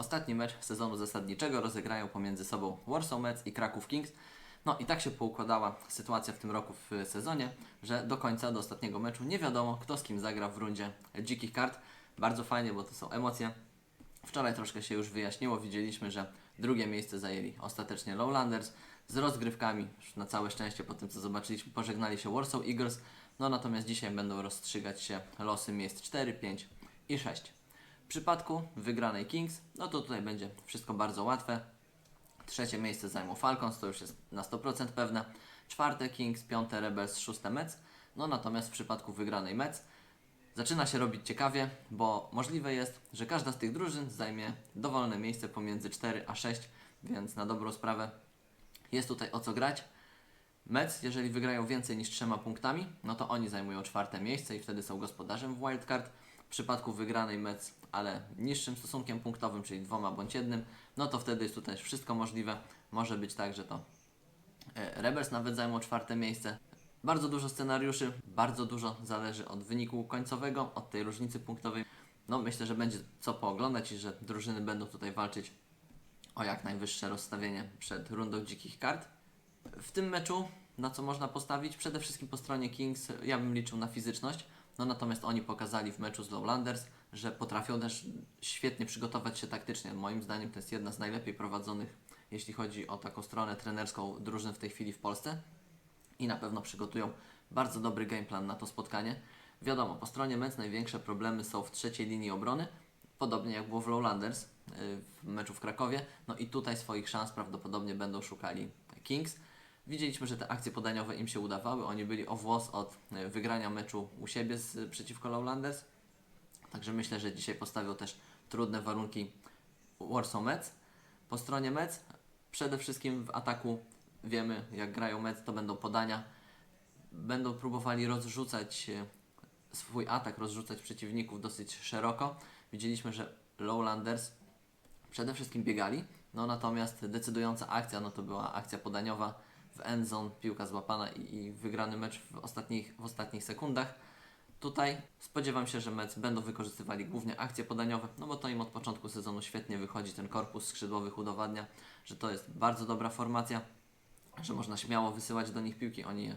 Ostatni mecz sezonu zasadniczego rozegrają pomiędzy sobą Warsaw Mets i Kraków Kings. No i tak się poukładała sytuacja w tym roku w sezonie, że do końca, do ostatniego meczu nie wiadomo kto z kim zagra w rundzie dzikich kart. Bardzo fajnie, bo to są emocje. Wczoraj troszkę się już wyjaśniło, widzieliśmy, że drugie miejsce zajęli ostatecznie Lowlanders z rozgrywkami, na całe szczęście po tym co zobaczyliśmy, pożegnali się Warsaw Eagles, no natomiast dzisiaj będą rozstrzygać się losy miejsc 4, 5 i 6. W przypadku wygranej Kings, no to tutaj będzie wszystko bardzo łatwe. Trzecie miejsce zajmą Falcons, to już jest na 100% pewne. Czwarte Kings, piąte Rebels, szóste Mets. No natomiast w przypadku wygranej Mets zaczyna się robić ciekawie, bo możliwe jest, że każda z tych drużyn zajmie dowolne miejsce pomiędzy 4 a 6, więc na dobrą sprawę jest tutaj o co grać. Mets, jeżeli wygrają więcej niż trzema punktami, no to oni zajmują czwarte miejsce i wtedy są gospodarzem w wildcard. W przypadku wygranej Mets, ale niższym stosunkiem punktowym, czyli dwoma bądź jednym, no to wtedy jest tutaj wszystko możliwe. Może być tak, że to e, Rebels nawet zajmą czwarte miejsce. Bardzo dużo scenariuszy, bardzo dużo zależy od wyniku końcowego, od tej różnicy punktowej. No myślę, że będzie co pooglądać i że drużyny będą tutaj walczyć o jak najwyższe rozstawienie przed rundą dzikich kart. W tym meczu na co można postawić? Przede wszystkim po stronie Kings ja bym liczył na fizyczność. No natomiast oni pokazali w meczu z Lowlanders, że potrafią też świetnie przygotować się taktycznie. Moim zdaniem to jest jedna z najlepiej prowadzonych, jeśli chodzi o taką stronę trenerską drużyn w tej chwili w Polsce. I na pewno przygotują bardzo dobry game plan na to spotkanie. Wiadomo, po stronie Mets największe problemy są w trzeciej linii obrony, podobnie jak było w Lowlanders y, w meczu w Krakowie. No i tutaj swoich szans prawdopodobnie będą szukali Kings. Widzieliśmy, że te akcje podaniowe im się udawały. Oni byli o włos od y, wygrania meczu u siebie z, przeciwko Lowlanders. Także myślę, że dzisiaj postawią też trudne warunki Warsaw Mets. Po stronie Mets przede wszystkim w ataku wiemy, jak grają Mets, to będą podania. Będą próbowali rozrzucać e, swój atak, rozrzucać przeciwników dosyć szeroko. Widzieliśmy, że Lowlanders przede wszystkim biegali, no natomiast decydująca akcja, no to była akcja podaniowa w endzone, piłka złapana i, i wygrany mecz w ostatnich, w ostatnich sekundach. Tutaj spodziewam się, że Mets będą wykorzystywali głównie akcje podaniowe, no bo to im od początku sezonu świetnie wychodzi. Ten korpus skrzydłowych udowadnia, że to jest bardzo dobra formacja, że można śmiało wysyłać do nich piłki. Oni je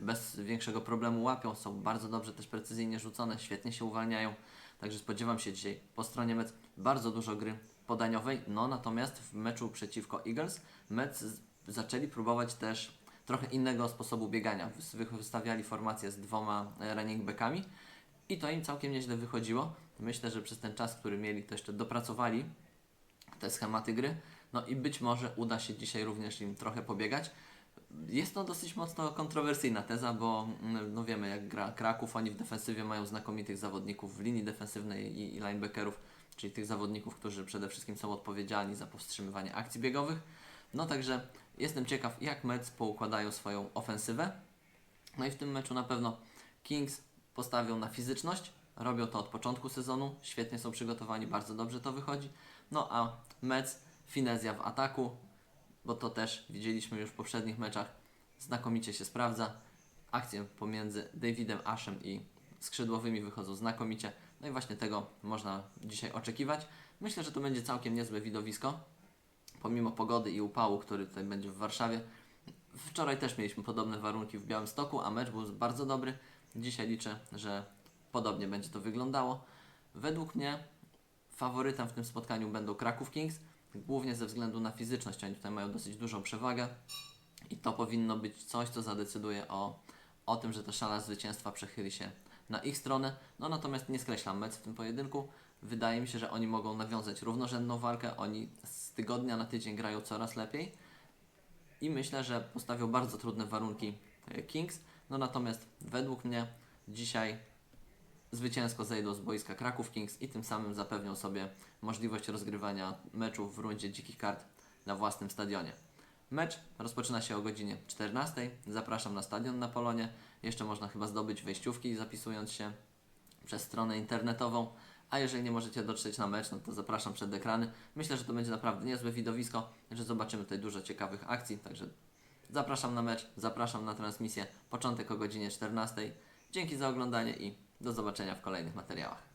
bez większego problemu łapią, są bardzo dobrze też precyzyjnie rzucone, świetnie się uwalniają. Także spodziewam się dzisiaj po stronie Mets bardzo dużo gry podaniowej. No natomiast w meczu przeciwko Eagles Mets zaczęli próbować też trochę innego sposobu biegania. Wys- Wystawiali formację z dwoma e, running backami i to im całkiem nieźle wychodziło. Myślę, że przez ten czas, który mieli, to jeszcze dopracowali te schematy gry. No i być może uda się dzisiaj również im trochę pobiegać. Jest to dosyć mocno kontrowersyjna teza, bo mm, no wiemy jak gra Kraków, oni w defensywie mają znakomitych zawodników w linii defensywnej i, i linebackerów, czyli tych zawodników, którzy przede wszystkim są odpowiedzialni za powstrzymywanie akcji biegowych. No także jestem ciekaw jak Mets poukładają swoją ofensywę. No i w tym meczu na pewno Kings postawią na fizyczność, robią to od początku sezonu, świetnie są przygotowani, bardzo dobrze to wychodzi. No a Mets finezja w ataku, bo to też widzieliśmy już w poprzednich meczach, znakomicie się sprawdza. Akcje pomiędzy Davidem Ashem i skrzydłowymi wychodzą znakomicie. No i właśnie tego można dzisiaj oczekiwać. Myślę, że to będzie całkiem niezłe widowisko, pomimo pogody i upału, który tutaj będzie w Warszawie. Wczoraj też mieliśmy podobne warunki w Białymstoku, a mecz był bardzo dobry. Dzisiaj liczę, że podobnie będzie to wyglądało. Według mnie faworytem w tym spotkaniu będą Kraków Kings, głównie ze względu na fizyczność. Oni tutaj mają dosyć dużą przewagę i to powinno być coś, co zadecyduje o, o tym, że ta szala zwycięstwa przechyli się na ich stronę. No natomiast nie skreślam mecz w tym pojedynku. Wydaje mi się, że oni mogą nawiązać równorzędną walkę. Oni z tygodnia na tydzień grają coraz lepiej i myślę, że postawią bardzo trudne warunki e, Kings. No natomiast według mnie dzisiaj zwycięsko zejdą z boiska Kraków Kings i tym samym zapewnią sobie możliwość rozgrywania meczów w rundzie dzikich kart na własnym stadionie. Mecz rozpoczyna się o godzinie 14. Zapraszam na stadion na Polonie. Jeszcze można chyba zdobyć wejściówki zapisując się przez stronę internetową. A jeżeli nie możecie dotrzeć na mecz, no to zapraszam przed ekrany. Myślę, że to będzie naprawdę niezłe widowisko, że zobaczymy tutaj dużo ciekawych akcji, także zapraszam na mecz, zapraszam na transmisję. Początek o godzinie 14. Dzięki za oglądanie i do zobaczenia w kolejnych materiałach.